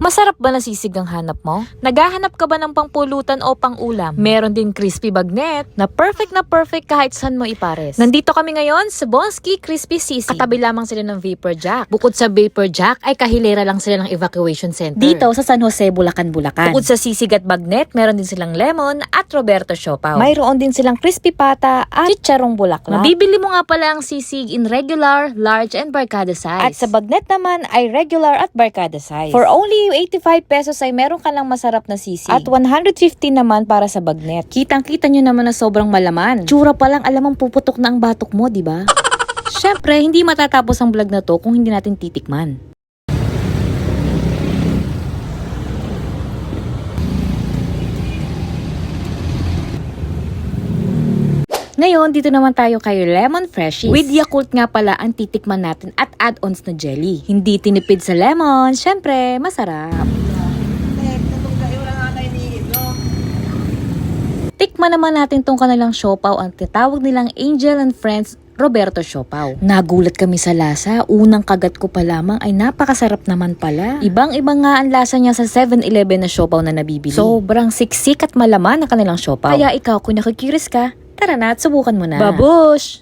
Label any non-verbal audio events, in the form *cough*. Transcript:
Masarap ba na sisig ang hanap mo? Naghahanap ka ba ng pangpulutan o pangulam? Meron din crispy bagnet na perfect na perfect kahit saan mo ipares. Nandito kami ngayon sa Bonski Crispy Sisig. Katabi lamang sila ng Vapor Jack. Bukod sa Vapor Jack ay kahilera lang sila ng evacuation center. Dito sa San Jose, Bulacan, Bulacan. Bukod sa sisig at bagnet, meron din silang lemon at Roberto Siopaw. Mayroon din silang crispy pata at chicharong bulaklak. Mabibili mo nga pala ang sisig in regular, large, and barcada size. At sa bagnet naman ay regular at barkada size. For only 85 pesos ay meron ka lang masarap na sisig. At 150 naman para sa bagnet. Kitang-kita nyo naman na sobrang malaman. Tsura pa lang alam mong puputok na ang batok mo, di ba? *laughs* Syempre, hindi matatapos ang vlog na to kung hindi natin titikman. Ngayon, dito naman tayo kay Lemon Freshies. With Yakult nga pala ang titikman natin at add-ons na jelly. Hindi tinipid sa lemon, syempre, masarap. Tikman naman natin tong kanilang siopaw ang tinatawag nilang Angel and Friends Roberto Siopaw. Nagulat kami sa lasa. Unang kagat ko pa lamang ay napakasarap naman pala. Ibang-ibang nga ang lasa niya sa 7-Eleven na siopaw na nabibili. Sobrang siksik at malaman ang kanilang siopaw. Kaya ikaw, kung nakikiris ka, tara na at subukan mo na. Babush!